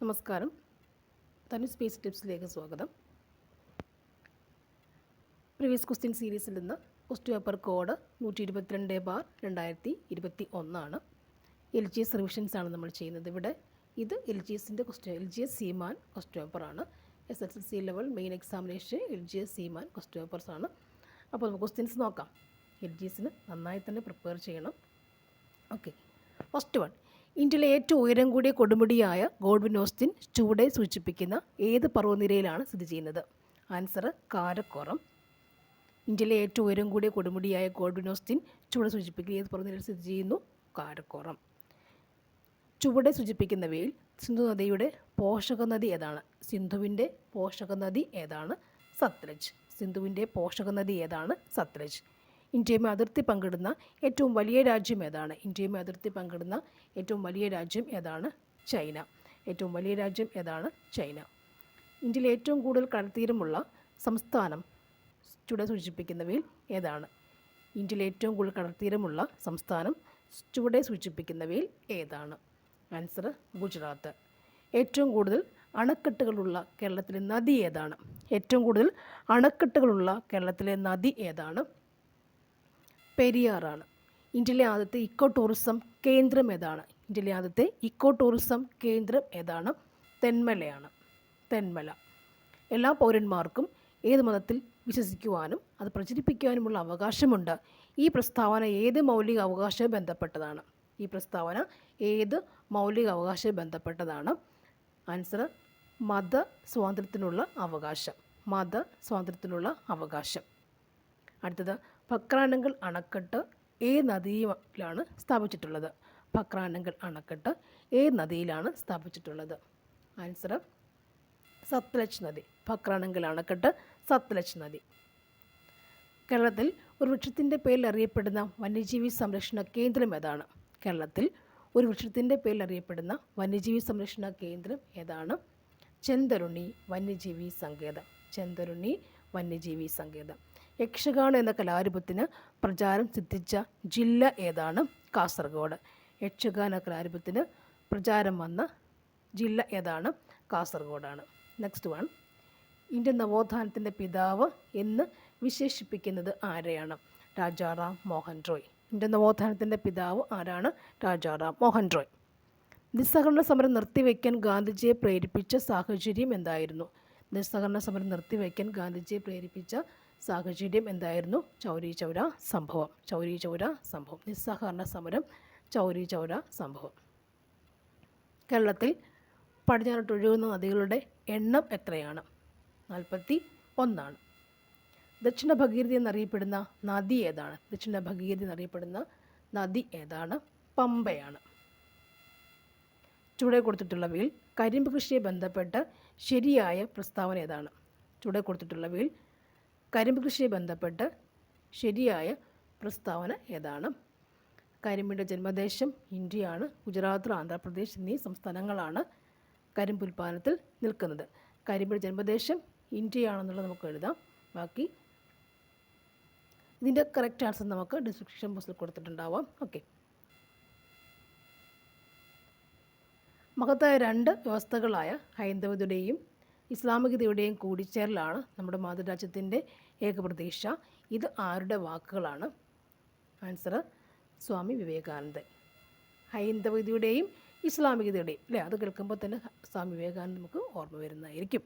നമസ്കാരം. തനു സ്പേസ് ടിപ്സിലേക്ക് സ്വാഗതം. Previous question സീരീസിൽ നിന്ന് ക്വസ്റ്റ് പേപ്പർ കോഡ് നൂറ്റി ഇരുപത്തിരണ്ട് ബാർ രണ്ടായിരത്തി ഇരുപത്തി ഒന്നാണ് എൽ ജി എസ് റിവിഷൻസ് ആണ് നമ്മൾ ചെയ്യുന്നത് ഇവിടെ. ഇത് എൽ ജി എസിന്റെ question L G S seaman quest പേപ്പറാണ് S S L C level main examination L G S seaman quest papers ആണ്. അപ്പോൾ നമുക്ക് ക്വസ്റ്റ്യൻസ് നോക്കാം. എൽ ജി എസിന് നന്നായി തന്നെ പ്രിപ്പയർ ചെയ്യണം. ഓക്കെ ഫസ്റ്റ് വൺ ഇന്ത്യയിലെ ഏറ്റവും ഉയരം കൂടിയ കൊടുമുടിയായ ഗോഡ്വിനോസ്റ്റിൻ ചൂടെ സൂചിപ്പിക്കുന്ന ഏത് പർവനിരയിലാണ് സ്ഥിതി ചെയ്യുന്നത്? ആൻസർ കാരക്കോറം. ഇന്ത്യയിലെ ഏറ്റവും ഉയരം കൂടിയ കൊടുമുടിയായ ഗോഡ്വിനോസ്റ്റിൻ ചൂടെ സൂചിപ്പിക്കുന്ന ഏത് പർവനിരയിൽ സ്ഥിതി ചെയ്യുന്നു? കാരക്കോറം. ചുവടെ സൂചിപ്പിക്കുന്നവയിൽ സിന്ധു നദിയുടെ പോഷക നദി ഏതാണ്? സിന്ധുവിന്റെ പോഷക നദി ഏതാണ്? സത്ലജ്. സിന്ധുവിന്റെ പോഷക നദി ഏതാണ്? സത്ലജ്. ഇന്ത്യയുമായി അതിർത്തി പങ്കിടുന്ന ഏറ്റവും വലിയ രാജ്യം ഏതാണ്? ഇന്ത്യയുമായി അതിർത്തി പങ്കിടുന്ന ഏറ്റവും വലിയ രാജ്യം ഏതാണ്? ചൈന. ഏറ്റവും വലിയ രാജ്യം ഏതാണ്? ചൈന. ഇന്ത്യയിലെ ഏറ്റവും കൂടുതൽ കടൽത്തീരമുള്ള സംസ്ഥാനം ചുവടെ സൂചിപ്പിക്കുന്നവയിൽ ഏതാണ്? ഇന്ത്യയിലെ ഏറ്റവും കൂടുതൽ കടൽത്തീരമുള്ള സംസ്ഥാനം ചുവടെ സൂചിപ്പിക്കുന്നവയിൽ ഏതാണ്? ആൻസർ ഗുജറാത്ത്. ഏറ്റവും കൂടുതൽ അണക്കെട്ടുകളുള്ള കേരളത്തിലെ നദി ഏതാണ്? ഏറ്റവും കൂടുതൽ അണക്കെട്ടുകളുള്ള കേരളത്തിലെ നദി ഏതാണ്? പെരിയാറാണ്. ഇന്ത്യയിലെ ആദ്യത്തെ ഇക്കോ ടൂറിസം കേന്ദ്രം ഏതാണ്? ഇന്ത്യയിലെ ആദ്യത്തെ ഇക്കോ ടൂറിസം കേന്ദ്രം ഏതാണ്? തെന്മലയാണ്. തെന്മല. എല്ലാ പൗരന്മാർക്കും ഏത് മതത്തിൽ വിശ്വസിക്കുവാനും അത് പ്രചരിപ്പിക്കുവാനുമുള്ള അവകാശമുണ്ട്. ഈ പ്രസ്താവന ഏത് മൗലിക അവകാശവും ബന്ധപ്പെട്ടതാണ്? ഈ പ്രസ്താവന ഏത് മൗലിക അവകാശവും ബന്ധപ്പെട്ടതാണ്? ആൻസർ മത സ്വാതന്ത്ര്യത്തിനുള്ള അവകാശം. മത സ്വാതന്ത്ര്യത്തിനുള്ള അവകാശം. അടുത്തത് ഭക്രാനങ്കൽ അണക്കെട്ട് ഏ നദിയിലാണ് സ്ഥാപിച്ചിട്ടുള്ളത്. പക്രാനങ്കൽ അണക്കെട്ട് ഏ നദിയിലാണ് സ്ഥാപിച്ചിട്ടുള്ളത്. ആൻസർ സത്ലജ് നദി. പക്രാനങ്കൽ അണക്കെട്ട് സത്ലജ് നദി. കേരളത്തിൽ ഒരു വൃക്ഷത്തിന്റെ പേരിൽ അറിയപ്പെടുന്ന വന്യജീവി സംരക്ഷണ കേന്ദ്രം ഏതാണ്? കേരളത്തിൽ ഒരു വൃക്ഷത്തിന്റെ പേരിൽ അറിയപ്പെടുന്ന വന്യജീവി സംരക്ഷണ കേന്ദ്രം ഏതാണ്? ചെന്തരുണി വന്യജീവി സങ്കേതം. ചെന്തരുണി വന്യജീവി സങ്കേതം. യക്ഷഗാനം എന്ന കലാരൂപത്തിന് പ്രചാരം സിദ്ധിച്ച ജില്ല ഏതാണ്? കാസർഗോഡ്. യക്ഷഗാന കലാരൂപത്തിന് പ്രചാരം വന്ന ജില്ല ഏതാണ്? കാസർഗോഡാണ്. നെക്സ്റ്റ് വൺ ഇന്ത്യൻ നവോത്ഥാനത്തിന്റെ പിതാവ് എന്ന് വിശേഷിപ്പിക്കുന്നത് ആരെയാണ്? രാജാറാം മോഹൻ റോയ്. ഇന്ത്യൻ നവോത്ഥാനത്തിന്റെ പിതാവ് ആരാണ്? രാജാറാം മോഹൻ റോയ്. നിസ്സഹകരണ സമരം നിർത്തിവെക്കാൻ ഗാന്ധിജിയെ പ്രേരിപ്പിച്ച സാഹചര്യം എന്തായിരുന്നു? നിസ്സഹകരണ സമരം നിർത്തിവെക്കാൻ ഗാന്ധിജിയെ പ്രേരിപ്പിച്ച സാഹചര്യം എന്തായിരുന്നു? ചൗരി ചൗര സംഭവം. ചൗരി ചൗര സംഭവം. നിസ്സഹകരണ സമരം. ചൗരി ചൗര സംഭവം. കേരളത്തിൽ പടിഞ്ഞാറോട്ടൊഴുകുന്ന നദികളുടെ എണ്ണം എത്രയാണ്? നാൽപ്പത്തി ഒന്നാണ് ദക്ഷിണ ഭഗീരഥി എന്നറിയപ്പെടുന്ന നദി ഏതാണ്? ദക്ഷിണ ഭഗീരഥി എന്നറിയപ്പെടുന്ന നദി ഏതാണ്? പമ്പയാണ്. ചുവടെ കൊടുത്തിട്ടുള്ളവയിൽ കരിമ്പ് കൃഷിയെ ബന്ധപ്പെട്ട് ശരിയായ പ്രസ്താവന ഏതാണ്? ചുവടെ കൊടുത്തിട്ടുള്ളവയിൽ കരിമ്പ് കൃഷിയെ ബന്ധപ്പെട്ട് ശരിയായ പ്രസ്താവന ഏതാണ്? കരിമ്പിന്റെ ജന്മദേശം ഇന്ത്യയാണ്. ഗുജറാത്ത് ആന്ധ്രാപ്രദേശ് എന്നീ സംസ്ഥാനങ്ങളാണ് കരിമ്പ് ഉൽപ്പാദനത്തിൽ നിൽക്കുന്നത്. കരിമ്പിന്റെ ജന്മദേശം ഇന്ത്യയാണെന്നുള്ളത് നമുക്ക് എഴുതാം. ബാക്കി ഇതിന്റെ കറക്റ്റ് ആൻസർ നമുക്ക് ഡിസ്ക്രിപ്ഷൻ ബോക്സിൽ കൊടുത്തിട്ടുണ്ടാവാം. ഓക്കെ മഹത്തായ രണ്ട് വ്യവസ്ഥകളായ ഹൈന്ദവതയുടെയും ഇസ്ലാമികതയുടെയും കൂടിച്ചേരലാണ് നമ്മുടെ മാതൃരാജ്യത്തിന്റെ ഏകപ്രതീക്ഷ. ഇത് ആരുടെ വാക്കുകളാണ്? ആൻസർ സ്വാമി വിവേകാനന്ദൻ. ഹൈന്ദവതയുടെയും ഇസ്ലാമികതയുടെയും അല്ലേ? അത് കേൾക്കുമ്പോൾ തന്നെ സ്വാമി വിവേകാനന്ദൻ നമുക്ക് ഓർമ്മ വരുന്നതായിരിക്കും.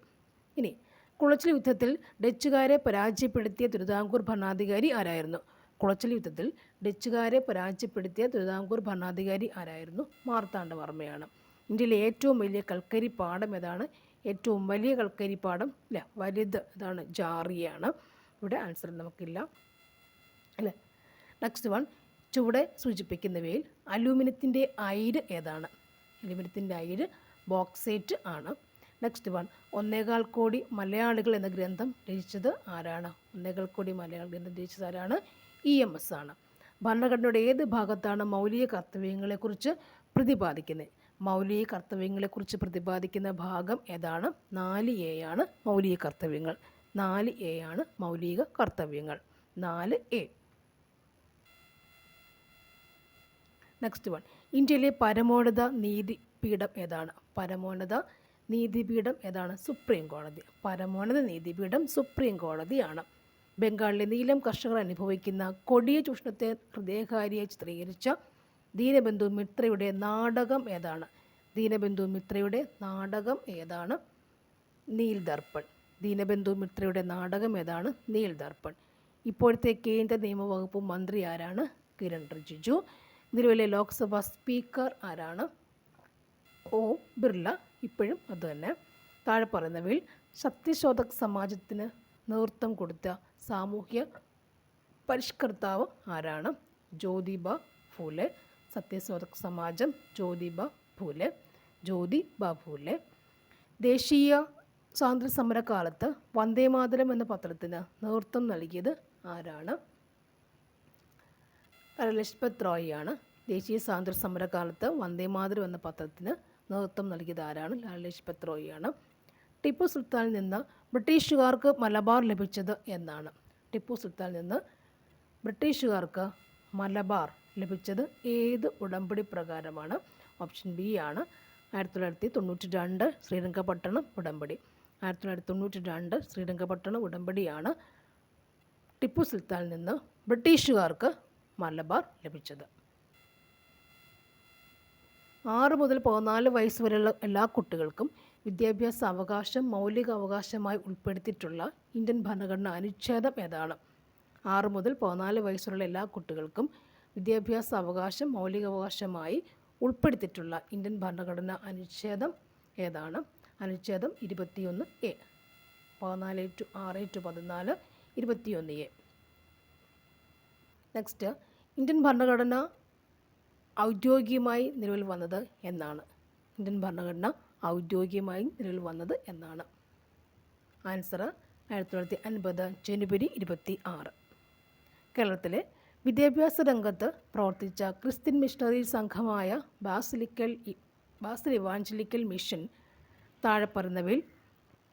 ഇനി കുളച്ചിൽ യുദ്ധത്തിൽ ഡച്ചുകാരെ പരാജയപ്പെടുത്തിയ തിരുവിതാംകൂർ ഭരണാധികാരി ആരായിരുന്നു? കുളച്ചിൽ യുദ്ധത്തിൽ ഡച്ചുകാരെ പരാജയപ്പെടുത്തിയ തിരുവിതാംകൂർ ഭരണാധികാരി ആരായിരുന്നു? മാർത്താണ്ഡവർമ്മയാണ്. ഇന്ത്യയിലെ ഏറ്റവും വലിയ കൽക്കരി പാടം ഏതാണ്? ഏറ്റവും വലിയ കൽക്കരി പാടം ഇല്ല വലുത്. ഇതാണ് ജാറിയാണ്. ഇവിടെ ആൻസർ നമുക്കില്ല. അല്ലേ? നെക്സ്റ്റ് വൺ ചുവടെ സൂചിപ്പിക്കുന്നവയിൽ അലൂമിനിയത്തിന്റെ അയിര് ഏതാണ്? അലൂമിനിയത്തിന്റെ അയിര് ബോക്സേറ്റ് ആണ്. നെക്സ്റ്റ് വൺ ഒന്നേകാൽ കോടി മലയാളികൾ എന്ന ഗ്രന്ഥം രചിച്ചത് ആരാണ്? ഒന്നേകാൽ കോടി മലയാള ഗ്രന്ഥം രചിച്ചത് ആരാണ്? ഇ എം എസ് ആണ്. ഭരണഘടനയുടെ ഏത് ഭാഗത്താണ് മൗലിക കർത്തവ്യങ്ങളെക്കുറിച്ച് പ്രതിപാദിക്കുന്നത്? മൗലിക കർത്തവ്യങ്ങളെക്കുറിച്ച് പ്രതിപാദിക്കുന്ന ഭാഗം ഏതാണ്? നാല് എ ആണ് മൗലിക കർത്തവ്യങ്ങൾ. നാല് എ ആണ് മൗലിക കർത്തവ്യങ്ങൾ. നാല് എ നെക്സ്റ്റ് വൺ ഇന്ത്യയിലെ പരമോന്നത നീതി പീഠം ഏതാണ്? പരമോന്നത നീതിപീഠം ഏതാണ്? സുപ്രീം കോടതി. പരമോന്നത നീതിപീഠം സുപ്രീം കോടതിയാണ്. ബംഗാളിലെ നീലം കർഷകർ അനുഭവിക്കുന്ന കൊടിയ ചൂഷണത്തെ ഹൃദയകാരിയെ ചിത്രീകരിച്ച ദീനബന്ധു മിത്രയുടെ നാടകം ഏതാണ്? ദീനബന്ധു മിത്രയുടെ നാടകം ഏതാണ്? നീൽ ദർപ്പൺ ദീനബന്ധു മിത്രയുടെ നാടകം ഏതാണ്? നീൽ ദർപ്പൺ ഇപ്പോഴത്തെ കേന്ദ്ര നിയമവകുപ്പ് മന്ത്രി ആരാണ്? കിരൺ റിജിജു. നിലവിലെ ലോക്സഭാ സ്പീക്കർ ആരാണ്? ഓ ബിർള. ഇപ്പോഴും അതുതന്നെ താഴെ പറയുന്നവയിൽ ശക്തിശോധക് സമാജത്തിന് നേതൃത്വം കൊടുത്ത സാമൂഹ്യ പരിഷ്കർത്താവ് ആരാണ്? ജ്യോതിബ ഫൂലെ. സത്യശോധക് സമാജം ജ്യോതിബ ഫൂലെ ബ ഫൂലെ ദേശീയ സ്വാതന്ത്ര്യ സമരകാലത്ത് വന്ദേമാതരം എന്ന പത്രത്തിന് നേതൃത്വം നൽകിയത് ആരാണ്? ലജ്പത് റോയിയാണ്. ദേശീയ സ്വാതന്ത്ര്യ സമരകാലത്ത് വന്ദേമാതരം എന്ന പത്രത്തിന് നേതൃത്വം നൽകിയത് ആരാണ്? ലാൽ റോയിയാണ്. ടിപ്പു സുൽത്താനിൽ നിന്ന് ബ്രിട്ടീഷുകാർക്ക് മലബാർ ലഭിച്ചത് എന്നാണ്. ടിപ്പു സുൽത്താനിൽ നിന്ന് ബ്രിട്ടീഷുകാർക്ക് മലബാർ ലഭിച്ചത് ഏത് ഉടമ്പടി പ്രകാരമാണ്? ഓപ്ഷൻ ബി ആണ് ആയിരത്തി തൊള്ളായിരത്തി തൊണ്ണൂറ്റി രണ്ട് ശ്രീരംഗപട്ടണം ഉടമ്പടി. ആയിരത്തി തൊള്ളായിരത്തി തൊണ്ണൂറ്റി രണ്ട് ശ്രീരംഗപട്ടണം ഉടമ്പടിയാണ് ടിപ്പു സുൽത്താനിൽ നിന്ന് ബ്രിട്ടീഷുകാർക്ക് മലബാർ ലഭിച്ചത്. ആറ് മുതൽ പതിനാല് വയസ്സ് വരെയുള്ള എല്ലാ കുട്ടികൾക്കും വിദ്യാഭ്യാസ അവകാശം മൗലിക അവകാശമായി ഉൾപ്പെടുത്തിയിട്ടുള്ള ഇന്ത്യൻ ഭരണഘടന അനുച്ഛേദം ഏതാണ്? ആറ് മുതൽ പതിനാല് വയസ്സുള്ള എല്ലാ കുട്ടികൾക്കും വിദ്യാഭ്യാസ അവകാശം മൗലികാവകാശമായി ഉൾപ്പെടുത്തിയിട്ടുള്ള ഇന്ത്യൻ ഭരണഘടന അനുച്ഛേദം ഏതാണ്? അനുച്ഛേദം ഇരുപത്തിയൊന്ന് എ. പതിനാല് ടു ആറ് ടു പതിനാല് ഇരുപത്തിയൊന്ന് എ. നെക്സ്റ്റ് ഇന്ത്യൻ ഭരണഘടന ഔദ്യോഗികമായി നിലവിൽ വന്നത് എന്നാണ്. ഇന്ത്യൻ ഭരണഘടന ഔദ്യോഗികമായി നിലവിൽ വന്നത് എന്നാണ്. ആൻസർ ആയിരത്തി തൊള്ളായിരത്തി അൻപത് ജനുവരി ഇരുപത്തി ആറ്. കേരളത്തിലെ വിദ്യാഭ്യാസ രംഗത്ത് പ്രവർത്തിച്ച ക്രിസ്ത്യൻ മിഷണറി സംഘമായ ബാസിലിക്കൽ ബാസിൽ ഇവാഞ്ചലിക്കൽ മിഷൻ താഴെ പറയുന്നവയിൽ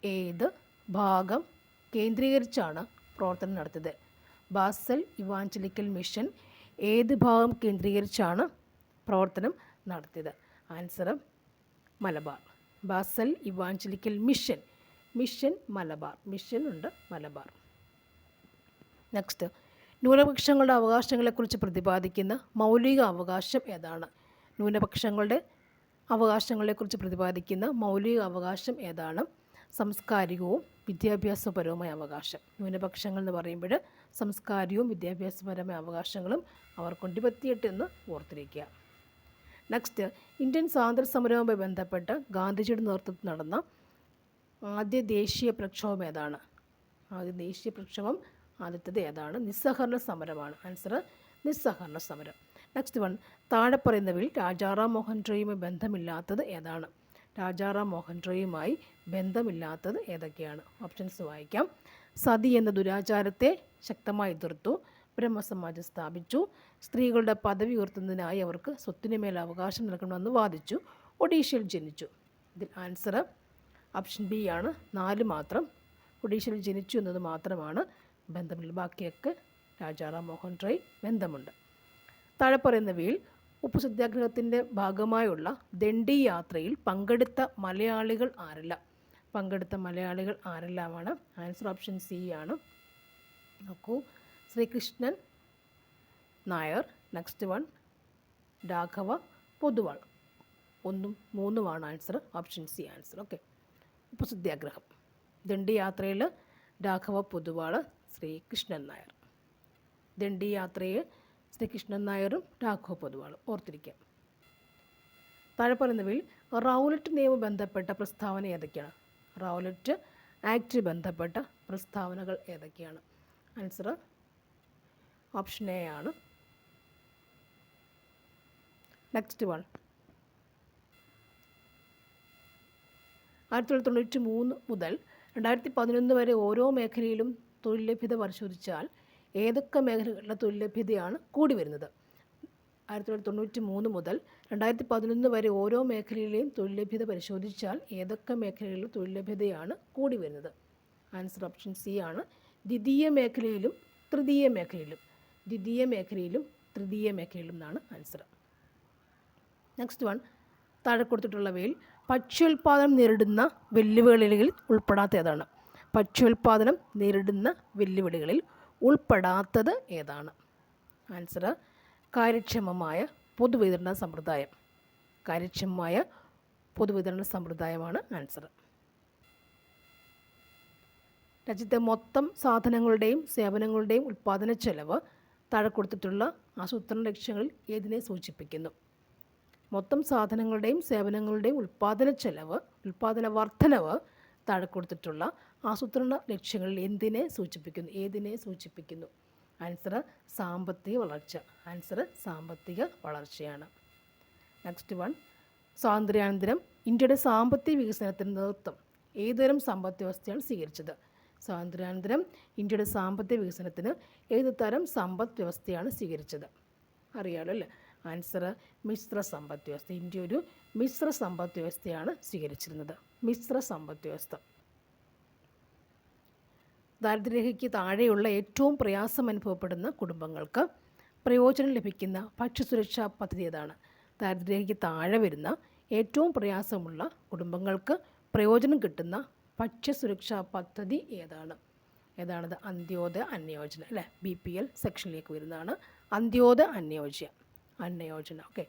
ഏത് ഭാഗം കേന്ദ്രീകരിച്ചാണ് പ്രവർത്തനം നടത്തിയത്? ബാസൽ ഇവാഞ്ചലിക്കൽ മിഷൻ ഏത് ഭാഗം കേന്ദ്രീകരിച്ചാണ് പ്രവർത്തനം നടത്തിയത്? Answer Malabar. Basel evangelical mission mission Malabar. Mission ഉണ്ട് മലബാർ. നെക്സ്റ്റ്. ന്യൂനപക്ഷങ്ങളുടെ അവകാശങ്ങളെക്കുറിച്ച് പ്രതിപാദിക്കുന്ന മൗലിക അവകാശം ഏതാണ്? ന്യൂനപക്ഷങ്ങളുടെ അവകാശങ്ങളെക്കുറിച്ച് പ്രതിപാദിക്കുന്ന മൗലിക അവകാശം ഏതാണ്? സംസ്കാരികവും വിദ്യാഭ്യാസപരവുമായ അവകാശം. ന്യൂനപക്ഷങ്ങൾ എന്ന് പറയുമ്പോൾ സംസ്കാരവും വിദ്യാഭ്യാസപരമായ അവകാശങ്ങളും അവർക്കൊണ്ട് ഇരുപത്തിയെട്ട് എന്ന് ഓർത്തിരിക്കുക. നെക്സ്റ്റ് ഇന്ത്യൻ സ്വാതന്ത്ര്യ സമരവുമായി ബന്ധപ്പെട്ട് ഗാന്ധിജിയുടെ നേതൃത്വത്തിൽ നടന്ന ആദ്യ ദേശീയ പ്രക്ഷോഭം ഏതാണ്? ആദ്യ ദേശീയ പ്രക്ഷോഭം ആദ്യത്തേത് ഏതാണ്? നിസ്സഹകരണ സമരമാണ്. ആൻസർ നിസ്സഹകരണ സമരം. നെക്സ്റ്റ് വൺ താഴെ പറയുന്നവയിൽ രാജാറാം മോഹൻ റോയുമായി ബന്ധമില്ലാത്തത് ഏതാണ്? രാജാറാം മോഹൻ റോയുമായി ബന്ധമില്ലാത്തത് ഏതൊക്കെയാണ്? ഓപ്ഷൻസ് വായിക്കാം. സതി എന്ന ദുരാചാരത്തെ ശക്തമായി എതിർത്തു ബ്രഹ്മസമാജം സ്ഥാപിച്ചു സ്ത്രീകളുടെ പദവി ഉയർത്തുന്നതിനായി അവർക്ക് സ്വത്തിനുമേൽ അവകാശം നൽകണമെന്ന് വാദിച്ചു ഒഡീഷയിൽ ജനിച്ചു. ഇതിൽ ആൻസർ ഓപ്ഷൻ ബി ആണ്. നാല് മാത്രം. ഒഡീഷയിൽ ജനിച്ചു എന്നത് മാത്രമാണ്. ബന്ധമില്ല. ബാക്കിയൊക്കെ രാജാറാം മോഹൻ റോയ് ബന്ധമുണ്ട്. താഴെ പറയുന്നവയിൽ ഉപ്പു സത്യാഗ്രഹത്തിന്റെ ഭാഗമായുള്ള ദണ്ഡി യാത്രയിൽ പങ്കെടുത്ത മലയാളികൾ ആരല്ല. പങ്കെടുത്ത മലയാളികൾ ആരെല്ലാമാണ്? ആൻസർ ഓപ്ഷൻ സി ആണ്. നോക്കൂ. Srikrishnan Nair next one Raghava Poduval. ഒന്നും മൂന്നുമാണ് answer. Option C answer. Okay. ഉപ്പു സത്യാഗ്രഹം ദണ്ഡി യാത്രയിൽ രാഘവ പൊതുവാൾ ശ്രീകൃഷ്ണൻ നായർ. ദണ്ഡി യാത്രയെ ശ്രീകൃഷ്ണൻ നായരും രാഘവ പൊതുവാളും. ഓർത്തിരിക്കാം. താഴെ പറയുന്നവയിൽ റൗലറ്റ് നിയമം ബന്ധപ്പെട്ട പ്രസ്താവന ഏതൊക്കെയാണ്? റൗലറ്റ് ആക്ട് ബന്ധപ്പെട്ട പ്രസ്താവനകൾ ഏതൊക്കെയാണ്? ആൻസർ ഓപ്ഷൻ എ ആണ്. Next one. ആയിരത്തി തൊള്ളായിരത്തി തൊണ്ണൂറ്റി മൂന്ന് മുതൽ രണ്ടായിരത്തി പതിനൊന്ന് വരെ ഓരോ മേഖലയിലും തൊഴിൽ ലഭ്യത പരിശോധിച്ചാൽ ഏതൊക്കെ മേഖലകളിലെ തൊഴിൽ ലഭ്യതയാണ് കൂടി വരുന്നത്? ആയിരത്തി തൊള്ളായിരത്തി തൊണ്ണൂറ്റി മൂന്ന് മുതൽ രണ്ടായിരത്തി പതിനൊന്ന് വരെ ഓരോ മേഖലയിലെയും തൊഴിൽ ലഭ്യത പരിശോധിച്ചാൽ ഏതൊക്കെ മേഖലകളിലും തൊഴിൽ ലഭ്യതയാണ് കൂടി വരുന്നത്? ആൻസർ ഓപ്ഷൻ സി ആണ്. ദ്വിതീയ മേഖലയിലും തൃതീയ മേഖലയിലും. ദ്വിതീയ മേഖലയിലും തൃതീയ മേഖലയിലും എന്നാണ് ആൻസർ നെക്സ്റ്റ് വൺ താഴെ കൊടുത്തിട്ടുള്ളവയിൽ ഭക്ഷ്യോൽപാദനം നേരിടുന്ന വെല്ലുവിളികളിൽ ഉൾപ്പെടാത്ത ഏതാണ്? ഭക്ഷ്യോൽപാദനം നേരിടുന്ന വെല്ലുവിളികളിൽ ഉൾപ്പെടാത്തത് ഏതാണ്? ആൻസർ കാര്യക്ഷമമായ പൊതുവിതരണ സമ്പ്രദായം. കാര്യക്ഷമമായ പൊതുവിതരണ സമ്പ്രദായമാണ് ആൻസർ രാജ്യത്തെ മൊത്തം സാധനങ്ങളുടെയും സേവനങ്ങളുടെയും ഉൽപ്പാദന ചെലവ് താഴെ കൊടുത്തിട്ടുള്ള ആസൂത്രണ ലക്ഷ്യങ്ങളിൽ ഏതിനെ സൂചിപ്പിക്കുന്നു? മൊത്തം സാധനങ്ങളുടെയും സേവനങ്ങളുടെയും ഉൽപ്പാദന ചെലവ് ഉൽപ്പാദന വർധനവ് താഴെ കൊടുത്തിട്ടുള്ള ആസൂത്രണ ലക്ഷ്യങ്ങളിൽ എന്തിനെ സൂചിപ്പിക്കുന്നു? ഏതിനെ സൂചിപ്പിക്കുന്നു? ആൻസർ സാമ്പത്തിക വളർച്ച. ആൻസർ സാമ്പത്തിക വളർച്ചയാണ്. നെക്സ്റ്റ് വൺ സ്വാതന്ത്ര്യാനന്തരം ഇന്ത്യയുടെ സാമ്പത്തിക വികസനത്തിന് നേതൃത്വം. ഏതുതരം സമ്പദ് വ്യവസ്ഥയാണ് സ്വീകരിച്ചത്? സ്വാതന്ത്ര്യാനന്തരം ഇന്ത്യയുടെ സാമ്പത്തിക വികസനത്തിന് ഏത് തരം സമ്പദ് വ്യവസ്ഥയാണ് സ്വീകരിച്ചത്? അറിയാലോ അല്ലേ? ആൻസർ മിശ്ര സമ്പദ് വ്യവസ്ഥ. ഇന്ത്യ ഒരു മിശ്ര സമ്പദ് വ്യവസ്ഥയാണ് സ്വീകരിച്ചിരുന്നത്. മിശ്ര സമ്പദ് വ്യവസ്ഥ. ദാരിദ്ര്യരേഖയ്ക്ക് താഴെയുള്ള ഏറ്റവും പ്രയാസം അനുഭവപ്പെടുന്ന കുടുംബങ്ങൾക്ക് പ്രയോജനം ലഭിക്കുന്ന ഭക്ഷ്യസുരക്ഷാ പദ്ധതി ഏതാണ്? ദാരിദ്ര്യരേഖയ്ക്ക് താഴെ വരുന്ന ഏറ്റവും പ്രയാസമുള്ള കുടുംബങ്ങൾക്ക് പ്രയോജനം കിട്ടുന്ന ഭക്ഷ്യസുരക്ഷാ പദ്ധതി ഏതാണ്? ഏതാണത്? അന്ത്യോദയ അന്യോജന അല്ലേ? ബി പി എൽ സെക്ഷനിലേക്ക് വരുന്നതാണ്. അന്ത്യോദയ അന്യോജ്യ അന്യോജന ഓക്കെ.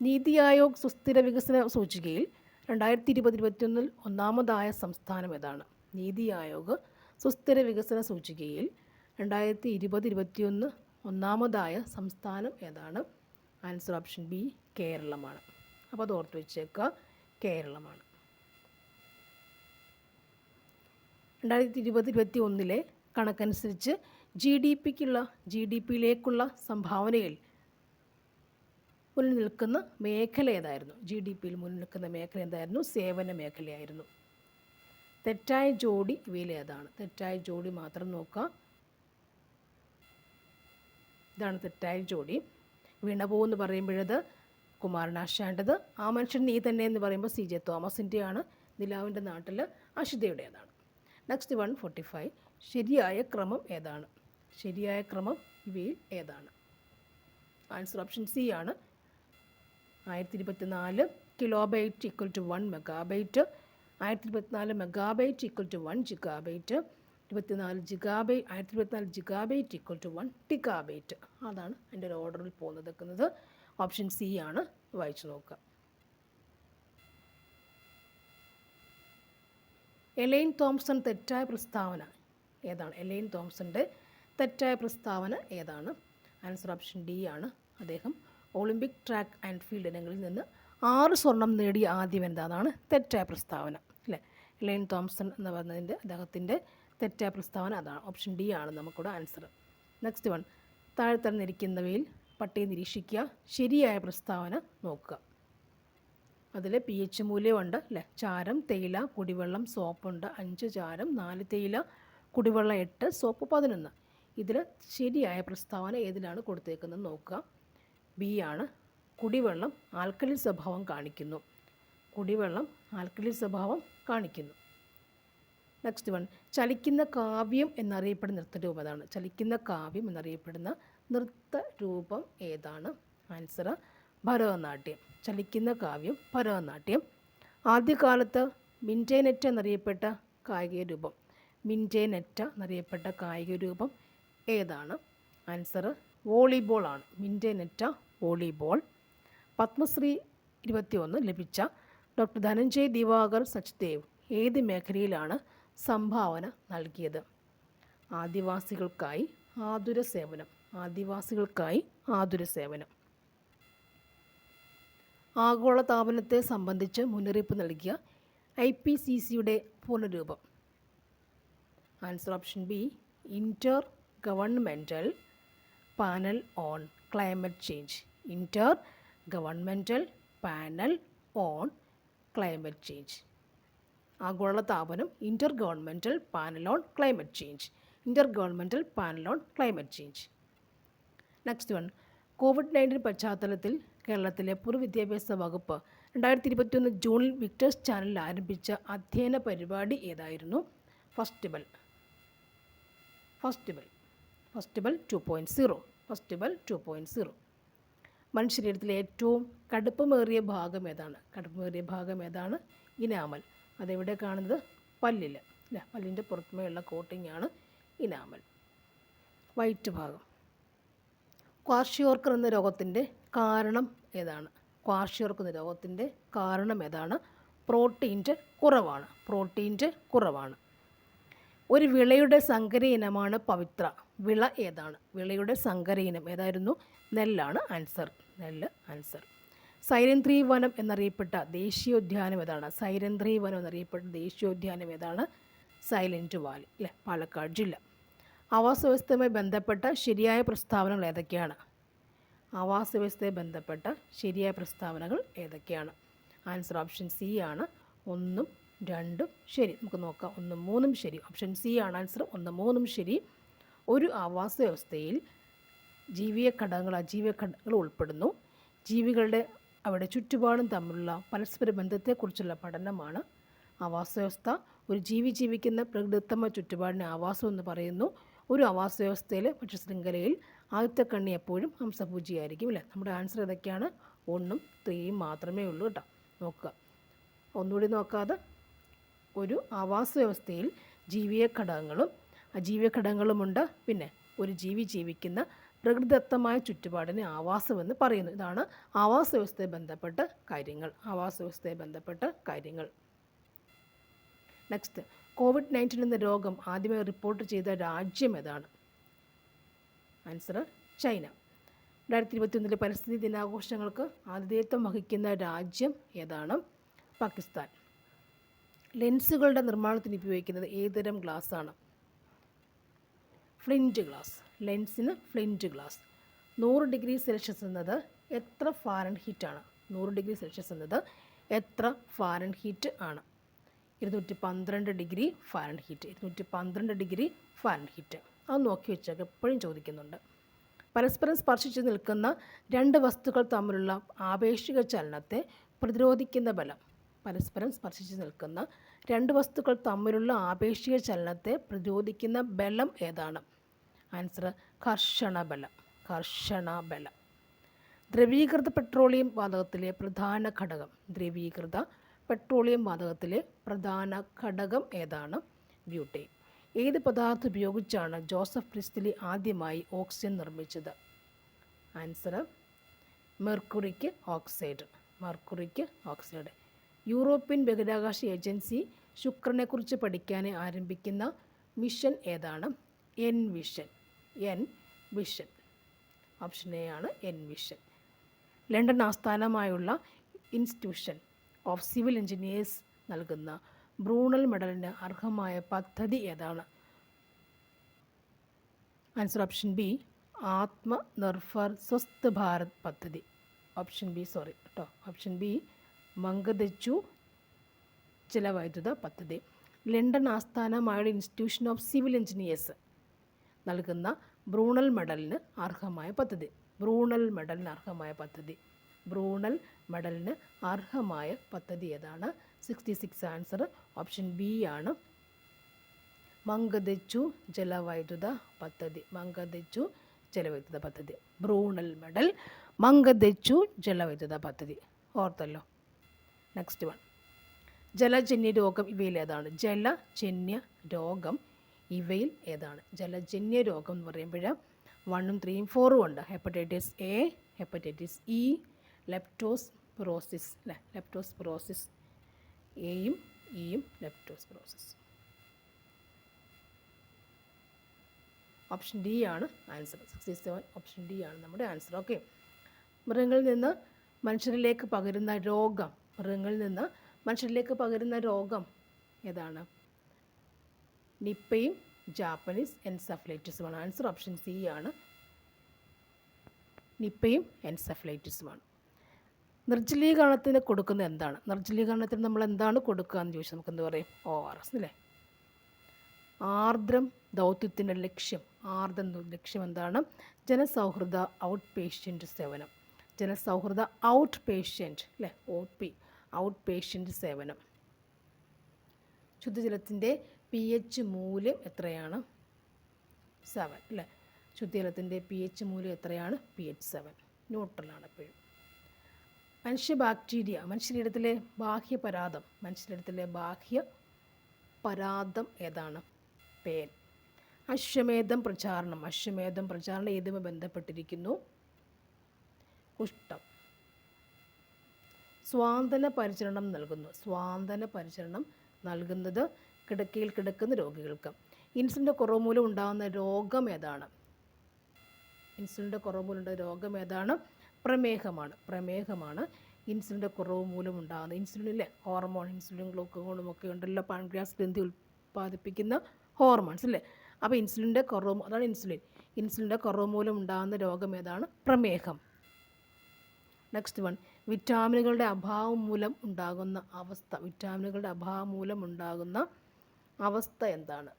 നീതി ആയോഗ് സുസ്ഥിര വികസന സൂചികയിൽ രണ്ടായിരത്തി ഇരുപത് ഇരുപത്തിയൊന്നിൽ ഒന്നാമതായ സംസ്ഥാനം ഏതാണ്? നീതി ആയോഗ് സുസ്ഥിര വികസന സൂചികയിൽ രണ്ടായിരത്തി ഇരുപത് ഇരുപത്തിയൊന്ന് ഒന്നാമതായ സംസ്ഥാനം ഏതാണ്? ആൻസർ ഓപ്ഷൻ ബി കേരളമാണ്. അപ്പോൾ അത് ഓർത്ത് വെച്ചേക്കുക കേരളമാണ്. രണ്ടായിരത്തി ഇരുപത് ഇരുപത്തി ഒന്നിലെ കണക്കനുസരിച്ച് ജി ഡി പിക്കുള്ള ജി ഡി പിയിലേക്കുള്ള സംഭാവനയിൽ മുന്നിൽ നിൽക്കുന്ന മേഖല ഏതായിരുന്നു? ജി ഡി പിയിൽ മുന്നിൽ നിൽക്കുന്ന മേഖല എന്തായിരുന്നു? സേവന മേഖലയായിരുന്നു. തെറ്റായ ജോഡി ഇവയിൽ ഏതാണ്? തെറ്റായ ജോഡി മാത്രം നോക്കുക. ഇതാണ് തെറ്റായ ജോഡി. വീണപൂ എന്ന് പറയുമ്പോഴത് കുമാരനാശാന്റെത്. ആ മനുഷ്യൻ നീ തന്നെ എന്ന് പറയുമ്പോൾ സി ജെ തോമസിന്റെയാണ്. നിലാവിന്റെ നാട്ടിൽ അഷിതയുടേതാണ് നെക്സ്റ്റ് വൺ ഫോർട്ടി ഫൈവ് ശരിയായ ക്രമം ഏതാണ്? ശരിയായ ക്രമം ഇവയിൽ ഏതാണ്? ആൻസർ ഓപ്ഷൻ സി ആണ്. ആയിരത്തി ഇരുപത്തി നാല് kilobyte equal to one megabyte ആയിരത്തി ഇരുപത്തിനാല് megabyte equal to one gigabyte ഇരുപത്തിനാല് ജിഗാബൈ ആയിരത്തി ഇരുപത്തിനാല് gigabyte equal to one terabyte അതാണ് എന്റെ ഒരു ഓർഡറിൽ പോകുന്നത് ഓപ്ഷൻ സി ആണ്. വായിച്ചു നോക്കുക. എലൈൻ തോംസൺ തെറ്റായ പ്രസ്താവന ഏതാണ്? എലൈൻ തോംസന്റെ തെറ്റായ പ്രസ്താവന ഏതാണ്? ആൻസർ ഓപ്ഷൻ ഡി ആണ്. അദ്ദേഹം ഒളിമ്പിക് ട്രാക്ക് ആൻഡ് ഫീൽഡ് ഇനങ്ങളിൽ നിന്ന് ആറ് സ്വർണം നേടിയ ആദ്യം എന്താണെന്നാണ് തെറ്റായ പ്രസ്താവന. എലൈൻ തോംസൺ എന്ന് പറഞ്ഞതിന്റെ അദ്ദേഹത്തിന്റെ തെറ്റായ പ്രസ്താവന അതാണ്. ഓപ്ഷൻ ഡി ആണ് നമുക്കിവിടെ ആൻസർ നെക്സ്റ്റ് വൺ. താഴെ തന്നിരിക്കുന്നവയിൽ പട്ടിക നിരീക്ഷിക്കുക ശരിയായ പ്രസ്താവന നോക്കുക. അതിൽ പി എച്ച് മൂല്യമുണ്ട് അല്ലേ? ചാരം തേയില കുടിവെള്ളം സോപ്പുണ്ട്. അഞ്ച് ചാരം നാല് തേയില കുടിവെള്ളം എട്ട് സോപ്പ് പതിനൊന്ന്. ഇതിൽ ശരിയായ പ്രസ്താവന ഏതിലാണ് കൊടുത്തേക്കുന്നത് നോക്കുക. ബി ആണ്. കുടിവെള്ളം ആൽക്കലി സ്വഭാവം കാണിക്കുന്നു. കുടിവെള്ളം ആൽക്കലി സ്വഭാവം കാണിക്കുന്നു. നെക്സ്റ്റ് വൺ ചലിക്കുന്ന കാവ്യം എന്നറിയപ്പെടുന്ന നൃത്തരൂപം ഏതാണ് ചലിക്കുന്ന കാവ്യം എന്നറിയപ്പെടുന്ന നൃത്തരൂപം ഏതാണ്? ആൻസർ ഭരതനാട്യം. ചലിക്കുന്ന കാവ്യം ഭരതനാട്യം. ആദ്യകാലത്ത് മിന്റേനെറ്റ എന്നറിയപ്പെട്ട കായിക രൂപം. മിന്റേനെറ്റ എന്നറിയപ്പെട്ട കായിക രൂപം ഏതാണ്? ആൻസർ വോളിബോളാണ് മിന്റേനെറ്റ വോളിബോൾ. പത്മശ്രീ ഇരുപത്തി ഒന്ന് ലഭിച്ച ഡോക്ടർ ധനഞ്ജയ് ദിവാകർ സച്ദേവ് ഏത് മേഖലയിലാണ് സംഭാവന നൽകിയത്? ആദിവാസികൾക്കായി ആതുര സേവനം. ആദിവാസികൾക്കായി ആതുര സേവനം. ആഗോള താപനത്തെ സംബന്ധിച്ച് മുന്നറിയിപ്പ് നൽകിയ ഐ പി സി സിയുടെ പൂർണരൂപം answer option B intergovernmental panel on climate change. Intergovernmental panel on climate change ആഗോളതാപനം intergovernmental panel on climate change intergovernmental panel on climate change next one Covid nineteen പശ്ചാത്തലത്തിൽ കേരളത്തിലെ പൊതുവിദ്യാഭ്യാസ വകുപ്പ് രണ്ടായിരത്തി ഇരുപത്തിയൊന്ന് ജൂണിൽ വിക്ടേഴ്സ് ചാനലിൽ ആരംഭിച്ച അധ്യയന പരിപാടി ഏതായിരുന്നു? First bell first bell first bell two point zero first bell two point zero മനുഷ്യരീരത്തിലെ ഏറ്റവും കടുപ്പമേറിയ ഭാഗം ഏതാണ്? കടുപ്പമേറിയ ഭാഗം ഏതാണ്? ഇനാമൽ. അതെവിടെ കാണുന്നത്? പല്ലിൽ അല്ലേ പല്ലിന്റെ പുറത്തുമേയുള്ള കോട്ടിംഗ് ആണ് ഇനാമൽ. വൈറ്റ് ഭാഗം. ക്വാർഷിയോർക്കർ എന്ന രോഗത്തിന്റെ കാരണം ഏതാണ്? ക്വാർഷിയോർക്കർ എന്ന രോഗത്തിന്റെ കാരണം ഏതാണ്? പ്രോട്ടീന്റെ കുറവാണ്. പ്രോട്ടീന്റെ കുറവാണ്. ഒരു വിളയുടെ സങ്കര ഇനമാണ് പവിത്ര. വിള ഏതാണ്? വിളയുടെ സങ്കര ഇനം ഏതായിരുന്നു? നെല്ലാണ് ആൻസർ നെല്ല് ആൻസർ. സൈരന്ധ്രി വനം എന്നറിയപ്പെട്ട ദേശീയോദ്യാനം ഏതാണ്? സൈരന്ധ്രി വനം എന്നറിയപ്പെട്ട ദേശീയോദ്യാനം ഏതാണ്? സൈലന്റ് വാലി അല്ലേ? പാലക്കാട് ജില്ല. ആവാസ വ്യവസ്ഥയുമായി ബന്ധപ്പെട്ട ശരിയായ പ്രസ്താവനകൾ ഏതൊക്കെയാണ്? ആവാസ വ്യവസ്ഥയെ ബന്ധപ്പെട്ട ശരിയായ പ്രസ്താവനകൾ ഏതൊക്കെയാണ്? ആൻസർ ഓപ്ഷൻ സി ആണ്. ഒന്നും രണ്ടും ശരി. നമുക്ക് നോക്കാം. ഒന്നും മൂന്നും ശരി. ഓപ്ഷൻ സി ആണ് ആൻസർ. ഒന്നും മൂന്നും ശരി. ഒരു ആവാസ വ്യവസ്ഥയിൽ ജീവിയ ഘടകങ്ങൾ അജീവ ഘടകങ്ങൾ ഉൾപ്പെടുന്നു. ജീവികളുടെ അവിടെ ചുറ്റുപാടും തമ്മിലുള്ള പരസ്പര ബന്ധത്തെക്കുറിച്ചുള്ള പഠനമാണ് ആവാസവ്യവസ്ഥ. ഒരു ജീവി ജീവിക്കുന്ന പ്രകൃതിത്തമ ചുറ്റുപാടിനെ ആവാസം എന്ന് പറയുന്നു. ഒരു ആവാസ വ്യവസ്ഥയിൽ ഭക്ഷ്യശൃംഖലയിൽ ആദ്യത്തെ കണ്ണി എപ്പോഴും ഹംസപൂജിയായിരിക്കും അല്ലേ? നമ്മുടെ ആൻസർ ഏതൊക്കെയാണ്? ഒന്നും ത്രീയും മാത്രമേ ഉള്ളൂ കേട്ടോ. നോക്കുക. ഒന്നുകൂടി നോക്കാതെ ഒരു ആവാസ വ്യവസ്ഥയിൽ ജീവിയ ഘടകങ്ങളും അജീവ ഘടകങ്ങളുമുണ്ട് പിന്നെ ഒരു ജീവി ജീവിക്കുന്ന പ്രകൃതിദത്തമായ ചുറ്റുപാടിനെ ആവാസമെന്ന് പറയുന്നു. ഇതാണ് ആവാസ വ്യവസ്ഥയെ ബന്ധപ്പെട്ട കാര്യങ്ങൾ. ആവാസ വ്യവസ്ഥയെ ബന്ധപ്പെട്ട കാര്യങ്ങൾ. നെക്സ്റ്റ് കോവിഡ് നയന്റീൻ എന്ന രോഗം ആദ്യമായി റിപ്പോർട്ട് ചെയ്ത രാജ്യം ഏതാണ്? Answer China. രണ്ടായിരത്തി ഇരുപത്തിയൊന്നിലെ പരിസ്ഥിതി ദിനാഘോഷങ്ങൾക്ക് ആതിഥേയത്വം വഹിക്കുന്ന രാജ്യം ഏതാണ്? പാകിസ്ഥാൻ. ലെൻസുകളുടെ നിർമ്മാണത്തിന് ഉപയോഗിക്കുന്നത് ഏതുതരം ഗ്ലാസ്സാണ് ഫ്ലിന്റ് ഗ്ലാസ് ലെൻസിന് ഫ്ലിന്റ് ഗ്ലാസ്. നൂറ് ഡിഗ്രി സെൽഷ്യസ് എന്നത് എത്ര ഫാരൻ ആണ്? നൂറ് ഡിഗ്രി സെൽഷ്യസ് എന്നത് എത്ര ഫാരൻ ഹീറ്റ് ആണ്? ഇരുന്നൂറ്റി പന്ത്രണ്ട് ഡിഗ്രി ഫാരൻ ഹീറ്റ് ഇരുന്നൂറ്റി പന്ത്രണ്ട് ഡിഗ്രി ഫാരൻ ഹീറ്റ് അത് നോക്കി വെച്ചാൽ എപ്പോഴും ചോദിക്കുന്നുണ്ട്. പരസ്പരം സ്പർശിച്ച് നിൽക്കുന്ന രണ്ട് വസ്തുക്കൾ തമ്മിലുള്ള ആപേക്ഷിക ചലനത്തെ പ്രതിരോധിക്കുന്ന ബലം. പരസ്പരം സ്പർശിച്ച് നിൽക്കുന്ന രണ്ട് വസ്തുക്കൾ തമ്മിലുള്ള ആപേക്ഷിക ചലനത്തെ പ്രതിരോധിക്കുന്ന ബലം ഏതാണ്? ആൻസർ കർഷണ ബലം കർഷണ ബലം ദ്രവീകൃത പെട്രോളിയം വാതകത്തിലെ പ്രധാന ഘടകം. ദ്രവീകൃത പെട്രോളിയം വാതകത്തിലെ പ്രധാന ഘടകം ഏതാണ്? ബ്യൂട്ടേൻ. ഏത് പദാർത്ഥം ഉപയോഗിച്ചാണ് ജോസഫ് പ്രിസ്തിലി ആദ്യമായി ഓക്സിജൻ നിർമ്മിച്ചത്? Answer mercuric oxide. Mercuric oxide. European ബഹിരാകാശ ഏജൻസി ശുക്രനെക്കുറിച്ച് പഠിക്കാൻ ആരംഭിക്കുന്ന മിഷൻ ഏതാണ്? EnVision EnVision option A ആണ് എൻ വിഷൻ ലണ്ടൻ ആസ്ഥാനമായുള്ള ഇൻസ്റ്റിറ്റ്യൂഷൻ ഓഫ് സിവിൽ എഞ്ചിനീയേഴ്സ് നൽകുന്ന ബ്രൂണൽ മെഡലിന് അർഹമായ പദ്ധതി ഏതാണ്? Answer option B Atmanirbhar Swasth Bharat പദ്ധതി. ഓപ്ഷൻ ബി സോറി കേട്ടോ ഓപ്ഷൻ ബി മങ്കദച്ചു ജലവൈദ്യുത പദ്ധതി. ലണ്ടൻ ആസ്ഥാനമായുള്ള ഇൻസ്റ്റിറ്റ്യൂഷൻ ഓഫ് സിവിൽ എഞ്ചിനീയേഴ്സ് നൽകുന്ന ബ്രൂണൽ മെഡലിന് അർഹമായ പദ്ധതി. ബ്രൂണൽ മെഡലിന് അർഹമായ പദ്ധതി. ബ്രൂണൽ മെഡലിന് അർഹമായ പദ്ധതി ഏതാണ്? Sixty six answer. Option B ആണ് മങ്കദച്ചു ജലവൈദ്യുത പദ്ധതി. മങ്കദച്ചു ജലവൈദ്യുത പദ്ധതി. ബ്രൂണൽ മെഡൽ മങ്കദച്ചു ജലവൈദ്യുത പദ്ധതി. ഓർത്തല്ലോ. നെക്സ്റ്റ് വൺ ജലജന്യ രോഗം ഇവയിലേതാണ്. ജലജന്യ രോഗം ഇവയിൽ ഏതാണ്? ജലജന്യ രോഗം എന്ന് പറയുമ്പോൾ വണ്ണും ത്രീയും ഫോറും ഉണ്ട്. ഹെപ്പറ്റൈറ്റിസ് എ ഹെപ്പറ്റൈറ്റിസ് ഇ ലെപ്റ്റോസ് ലെപ്റ്റോസ്പിറോസിസ് അല്ലേ ലെപ്റ്റോസ്പിറോസിസ് എയും ഇയും ലെപ്റ്റോസ് പ്രോസിസ് ഓപ്ഷൻ ഡി ആണ് answer sixty seven option D ആണ് നമ്മുടെ ആൻസർ ഓക്കെ മൃഗങ്ങളിൽ നിന്ന് മനുഷ്യരിലേക്ക് പകരുന്ന രോഗം. മൃഗങ്ങളിൽ നിന്ന് മനുഷ്യരിലേക്ക് പകരുന്ന രോഗം ഏതാണ്? നിപ്പയും ജാപ്പനീസ് എൻസഫ്ലൈറ്റിസുമാണ്. ആൻസർ ഓപ്ഷൻ സി ആണ്. നിപ്പയും എൻസഫ്ലൈറ്റിസുമാണ്. നിർജലീകരണത്തിന് കൊടുക്കുന്നത് എന്താണ്? നിർജലീകരണത്തിന് നമ്മൾ എന്താണ് കൊടുക്കുക എന്ന് ചോദിച്ചാൽ നമുക്ക് എന്ത് പറയും? ഒ ആർ എസ് അല്ലേ? ആർദ്രം ദൗത്യത്തിന്റെ ലക്ഷ്യം. ആർദ്രം ലക്ഷ്യം എന്താണ്? ജനസൗഹൃദ ഔട്ട് പേഷ്യന്റ് സേവനം. ജനസൗഹൃദ ഔട്ട് പേഷ്യന്റ് അല്ലേ? ഒ പി ഔട്ട് പേഷ്യന്റ് സേവനം. ശുദ്ധജലത്തിന്റെ പി എച്ച് മൂല്യം എത്രയാണ്? സെവൻ അല്ലേ ശുദ്ധിജലത്തിന്റെ പി എച്ച് മൂല്യം എത്രയാണ്? പി എച്ച് സെവൻ ന്യൂട്രലാണ് എപ്പോഴും. മനുഷ്യ ബാക്ടീരിയ മനുഷ്യരീരത്തിലെ ബാഹ്യ പരാതം മനുഷ്യരീരത്തിലെ ബാഹ്യ പരാതം ഏതാണ്? പേൻ. അശ്വമേധം പ്രചാരണം. അശ്വമേധം പ്രചാരണം ഏതുമായി ബന്ധപ്പെട്ടിരിക്കുന്നു? കുഷ്ഠം. സ്വാന്തന പരിചരണം നൽകുന്നു. സ്വാന്തന പരിചരണം നൽകുന്നത് കിടക്കയിൽ കിടക്കുന്ന രോഗികൾക്ക്. ഇൻസുലിന്റെ കുറവ് മൂലം ഉണ്ടാകുന്ന രോഗം ഏതാണ്? ഇൻസുലിന്റെ കുറവ് മൂലം രോഗം ഏതാണ്? പ്രമേഹമാണ്. പ്രമേഹമാണ് ഇൻസുലിന്റെ കുറവ് മൂലം ഉണ്ടാകുന്നത് ഇൻസുലിനിലെ ഹോർമോൺ ഇൻസുലിൻ ഗ്ലൂക്കോണും ഒക്കെ ഉണ്ടല്ലോ. പാൻക്രിയാസ് ഗ്രന്ഥി ഉൽപ്പാദിപ്പിക്കുന്ന ഹോർമോൺസ് അല്ലേ അപ്പോൾ ഇൻസുലിന്റെ കുറവ് അതാണ് ഇൻസുലിൻ. ഇൻസുലിന്റെ കുറവ് മൂലം ഉണ്ടാകുന്ന രോഗം ഏതാണ്? പ്രമേഹം. നെക്സ്റ്റ് വൺ വിറ്റാമിനുകളുടെ അഭാവം മൂലം ഉണ്ടാകുന്ന അവസ്ഥ. വിറ്റാമിനുകളുടെ അഭാവം മൂലം ഉണ്ടാകുന്ന അവസ്ഥ എന്താണ്?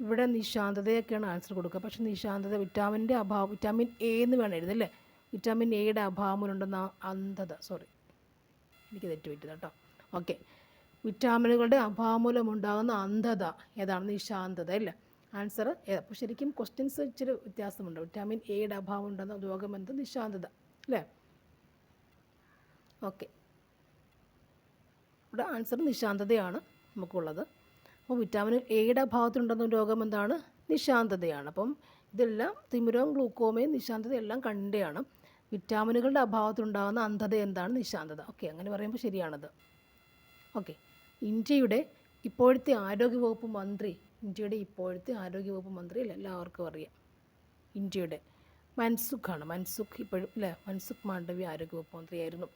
ഇവിടെ നിശാന്തതയൊക്കെയാണ് ആൻസർ കൊടുക്കുക. പക്ഷേ നിശാന്തത വിറ്റാമിന്റെ അഭാവം വിറ്റാമിൻ എ എന്ന് വേണം എഴുതല്ലേ വിറ്റാമിൻ എയുടെ അഭാവം മൂലമുണ്ടെന്ന അന്ധത സോറി എനിക്ക് തെറ്റ് പറ്റിയത് കേട്ടോ. ഓക്കെ വിറ്റാമിനുകളുടെ അഭാവം മൂലമുണ്ടാകുന്ന അന്ധത ഏതാണ്? നിശാന്തത അല്ലേ? ആൻസർ അപ്പോൾ ശരിക്കും ക്വസ്റ്റ്യൻസ് ഇച്ചിരി വ്യത്യാസമുണ്ട്. വിറ്റാമിൻ എയുടെ അഭാവം ഉണ്ടെന്ന രോഗമെന്ത് നിശാന്തത അല്ലേ? ഓക്കെ. ഇവിടെ ആൻസർ നിശാന്തതയാണ് നമുക്കുള്ളത്. അപ്പോൾ വിറ്റാമിൻ എയുടെ അഭാവത്തിലുണ്ടെന്ന രോഗം എന്താണ്? നിശാന്തതയാണ്. അപ്പം ഇതെല്ലാം തിമിരവും ഗ്ലൂക്കോമയും നിശാന്തതയും എല്ലാം കണ്ടയാണ്. വിറ്റാമിനുകളുടെ അഭാവത്തിലുണ്ടാകുന്ന അന്ധത എന്താണ്? നിശാന്തത. ഓക്കെ അങ്ങനെ പറയുമ്പോൾ ശരിയാണത്. ഓക്കെ ഇന്ത്യയുടെ ഇപ്പോഴത്തെ ആരോഗ്യവകുപ്പ് മന്ത്രി ഇന്ത്യയുടെ ഇപ്പോഴത്തെ ആരോഗ്യവകുപ്പ് മന്ത്രി എല്ലാവർക്കും അറിയാം. ഇന്ത്യയുടെ മൻസുഖാണ്. മൻസുഖ് ഇപ്പോഴും അല്ലേ? മൻസുഖ് മാണ്ഡവ്യ ആരോഗ്യവകുപ്പ് മന്ത്രിയായിരുന്നു.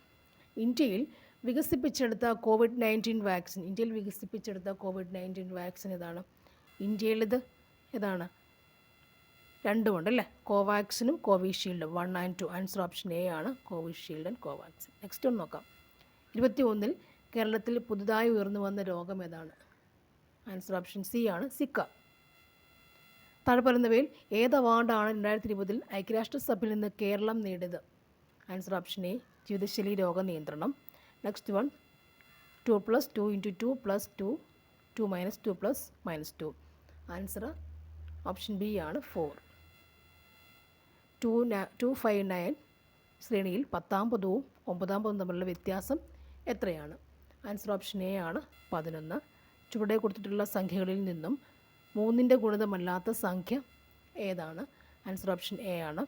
ഇന്ത്യയിൽ വികസിപ്പിച്ചെടുത്ത കോവിഡ് നയന്റീൻ വാക്സിൻ ഇന്ത്യയിൽ വികസിപ്പിച്ചെടുത്ത കോവിഡ് നയന്റീൻ വാക്സിൻ ഇതാണ് ഇന്ത്യയിലിത് ഏതാണ്? രണ്ടുമുണ്ട് അല്ലേ കോവാക്സിനും കോവിഷീൽഡും. One and two answer option A ആണ്. Covishield and Covaxin. നെക്സ്റ്റ് ഒന്ന് നോക്കാം. ഇരുപത്തി ഒന്നിൽ കേരളത്തിൽ പുതുതായി ഉയർന്നു വന്ന രോഗം ഏതാണ്? ആൻസർ ഓപ്ഷൻ സി ആണ്. സിക്ക താഴെ പറയുന്നവയിൽ ഏത് അവാർഡാണ് രണ്ടായിരത്തി ഇരുപതിൽ ഐക്യരാഷ്ട്രസഭയിൽ നിന്ന് കേരളം നേടിയത്? ആൻസർ ഓപ്ഷൻ എ ജീവിതശൈലി രോഗ നിയന്ത്രണം next one two plus two into two plus two two minus two plus minus two answer option B ആണ് four two two five nine ശ്രേണിയിൽ പത്താം പദവും ഒമ്പതാം പദവും തമ്മിലുള്ള വ്യത്യാസം എത്രയാണ്? ആൻസർ ഓപ്ഷൻ എ ആണ് പതിനൊന്ന്. ചുവടെ കൊടുത്തിട്ടുള്ള സംഖ്യകളിൽ നിന്നും മൂന്നിന്റെ ഗുണിതമല്ലാത്ത സംഖ്യ ഏതാണ്? ആൻസർ ഓപ്ഷൻ എ ആണ്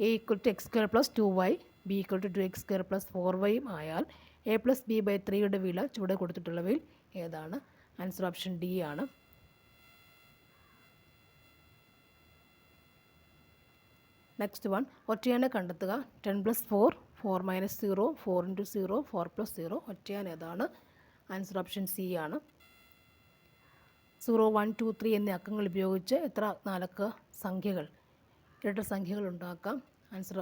A equal to X square plus two Y B equal to two X square plus four വൈയും ആയാൽ എ പ്ലസ് ബി ബൈ ത്രീയുടെ വില ചുവടെ കൊടുത്തിട്ടുള്ളവയിൽ ഏതാണ്? ആൻസർ ഓപ്ഷൻ ഡി ആണ്. നെക്സ്റ്റ് വൺ ഒറ്റയാനെ കണ്ടെത്തുക. Ten plus four four minus zero four into zero four plus zero ഒറ്റയാൻ ഏതാണ്? ആൻസർ ഓപ്ഷൻ സി ആണ്. സീറോ വൺ ടു ത്രീ എന്നീ അക്കങ്ങൾ ഉപയോഗിച്ച് എത്ര നാലക്ക സംഖ്യകൾ? ഇരട്ട സംഖ്യകൾ ഉണ്ടാക്കാം. ആൻസർ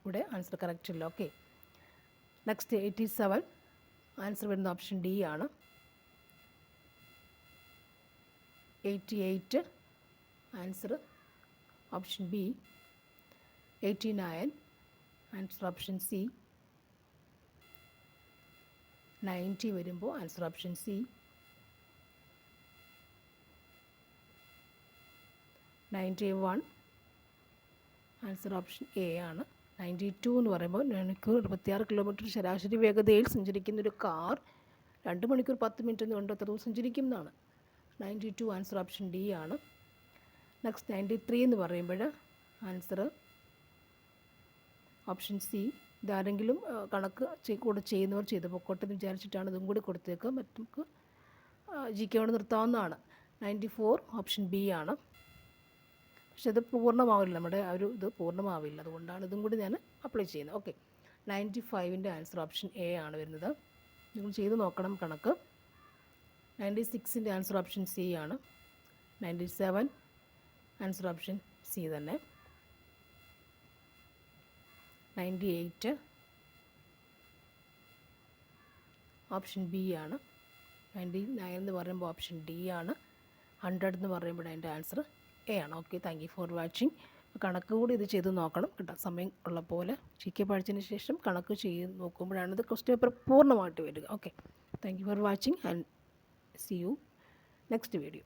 ഇവിടെ ആൻസർ കറക്റ്റ് ഇല്ല. Okay next eighty seven answer വരുന്ന ഓപ്ഷൻ ഡി ആണ്. Eighty eight answer option B eighty nine answer option C ninety വരുമ്പോൾ answer option C ninety one answer option A ആണ്. നയന്റി ടു എന്ന് പറയുമ്പോൾ മണിക്കൂർ ഇരുപത്തിയാറ് കിലോമീറ്റർ ശരാശരി വേഗതയിൽ സഞ്ചരിക്കുന്ന ഒരു കാർ രണ്ട് മണിക്കൂർ പത്ത് മിനിറ്റ് കൊണ്ട് എത്ര ദൂരം സഞ്ചരിക്കും എന്നാണ് ninety two answer option D ആണ്. നെക്സ്റ്റ് നയന്റി ത്രീ എന്ന് പറയുമ്പോൾ ആൻസർ ഓപ്ഷൻ സി. ഇതാരെങ്കിലും കണക്ക് കൂടെ ചെയ്യുന്നവർ ചെയ്ത് പൊക്കോട്ടെ എന്ന് വിചാരിച്ചിട്ടാണ് ഇതും കൂടി കൊടുത്തേക്കുക. മറ്റു ജി കെ കൊണ്ട് നിർത്താവുന്നതാണ്. നയന്റി ഫോർ ഓപ്ഷൻ ബി ആണ്. പക്ഷെ ഇത് പൂർണമാവില്ല. നമ്മുടെ ഒരു ഇത് പൂർണമാവില്ല. അതുകൊണ്ടാണ് ഇതും കൂടി ഞാൻ അപ്ലൈ ചെയ്യുന്നത്. ഓക്കെ നയന്റി ഫൈവിന്റെ ആൻസർ ഓപ്ഷൻ എ ആണ് വരുന്നത്. നിങ്ങൾ ചെയ്ത് നോക്കണം കണക്ക്. നയന്റി സിക്സിന്റെ ആൻസർ ഓപ്ഷൻ സി ആണ്. Ninety seven answer option C തന്നെ. നയന്റി എയ്റ്റ് ഓപ്ഷൻ ബി ആണ്. നയന്റി നയൻ എന്ന് പറയുമ്പോൾ ഓപ്ഷൻ ഡി ആണ്. ഹൺഡ്രഡ് എന്ന് പറയുമ്പോൾ അതിന്റെ ആൻസർ എ ആണ് okay thank you for watching. കണക്ക് കൂടി ഇത് ചെയ്ത് നോക്കണം കേട്ടോ. സമയം ഉള്ള പോലെ ജി പഠിച്ചതിന് ശേഷം കണക്ക് ചെയ്ത് നോക്കുമ്പോഴാണ് ഇത് ക്വസ്റ്റ്യൻ പേപ്പർ പൂർണമായിട്ട് വരിക. Okay thank you for watching and see you next video.